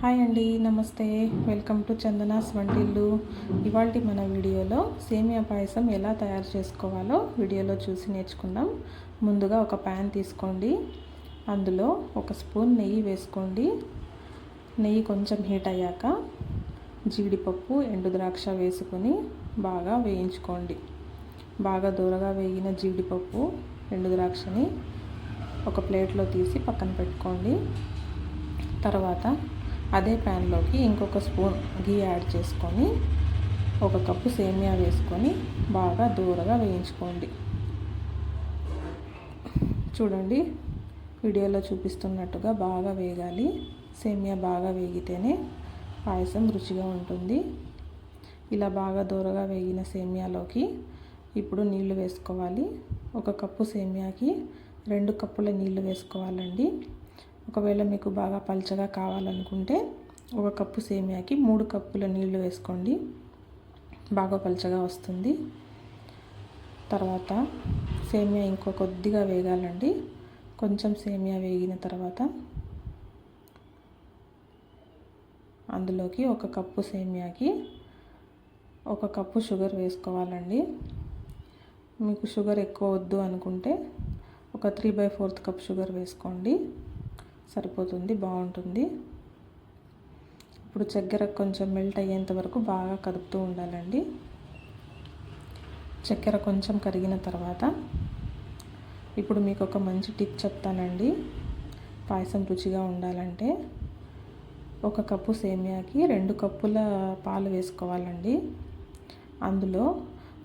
Hi అండి నమస్తే. Welcome to Chandana's వంటిల్లు. ఇవాళ మన వీడియోలో సేమియా పాయసం ఎలా తయారు చేసుకోవాలో వీడియోలో చూసి నేర్చుకుందాం. ముందుగా ఒక ప్యాన్ తీసుకోండి. అందులో ఒక స్పూన్ నెయ్యి వేసుకోండి. నెయ్యి కొంచెం హీట్ అయ్యాక జీడిపప్పు ఎండు ద్రాక్ష వేసుకొని బాగా వేయించుకోండి. బాగా దూరగా వేగిన జీడిపప్పు ఎండు ద్రాక్షని ఒక ప్లేట్లో తీసి పక్కన పెట్టుకోండి. తర్వాత అదే ప్యాన్లోకి ఇంకొక స్పూన్ గీ యాడ్ చేసుకొని ఒక కప్పు సేమియా వేసుకొని బాగా దూరగా వేయించుకోండి. చూడండి వీడియోలో చూపిస్తున్నట్టుగా బాగా వేగాలి. సేమియా బాగా వేగితేనే పాయసం రుచిగా ఉంటుంది. ఇలా బాగా దూరగా వేగిన సేమియాలోకి ఇప్పుడు నీళ్ళు వేసుకోవాలి. ఒక కప్పు సేమియాకి రెండు కప్పుల నీళ్ళు వేసుకోవాలండి. ఒకవేళ మీకు బాగా పల్చగా కావాలనుకుంటే ఒక కప్పు సేమియాకి మూడు కప్పుల నీళ్ళు వేసుకోండి. బాగా పల్చగా వస్తుంది. తర్వాత సేమియా ఇంకో కొద్దిగా వేగాలండి. కొంచెం సేమియా వేగిన తర్వాత అందులోకి ఒక కప్పు సేమియాకి ఒక కప్పు షుగర్ వేసుకోవాలండి. మీకు షుగర్ ఎక్కువ వద్దు అనుకుంటే ఒక three by fourth cup sugar వేసుకోండి. సరిపోతుంది బాగుంటుంది. ఇప్పుడు చక్కెర కొంచెం మెల్ట్ అయ్యేంత వరకు బాగా కదుపుతూ ఉండాలండి. చక్కెర కొంచెం కరిగిన తర్వాత ఇప్పుడు మీకు ఒక మంచి టిప్ చెప్తానండి. పాయసం రుచిగా ఉండాలంటే ఒక కప్పు సేమియాకి రెండు కప్పుల పాలు వేసుకోవాలండి. అందులో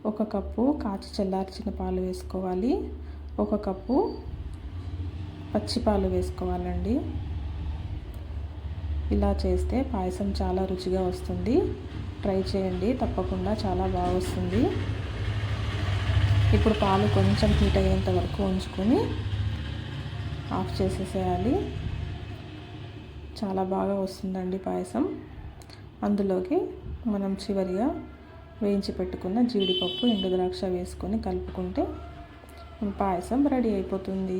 ఒక కప్పు కాచి చల్లార్చిన పాలు వేసుకోవాలి. ఒక కప్పు పచ్చిపాలు వేసుకోవాలండి. ఇలా చేస్తే పాయసం చాలా రుచిగా వస్తుంది. ట్రై చేయండి తప్పకుండా చాలా బాగా వస్తుంది. ఇప్పుడు పాలు కొంచెం హీట్ అయ్యేంత వరకు ఉంచుకొని ఆఫ్ చేసేసేయాలి. చాలా బాగా వస్తుందండి పాయసం. అందులోకి మనం చివరిగా వేయించి పెట్టుకున్న జీడిపప్పు ఎండు ద్రాక్ష వేసుకొని కలుపుకుంటే పాయసం రెడీ అయిపోతుంది.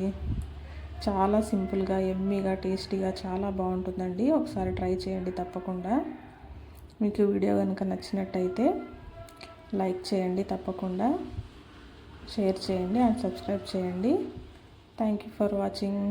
చాలా సింపుల్గా ఎమ్మీగా టేస్టీగా చాలా బాగుంటుందండి. ఒకసారి ట్రై చేయండి తప్పకుండా. మీకు వీడియో కనుక నచ్చినట్టయితే లైక్ చేయండి తప్పకుండా. షేర్ చేయండి అండ్ సబ్స్క్రైబ్ చేయండి. Thank you for watching.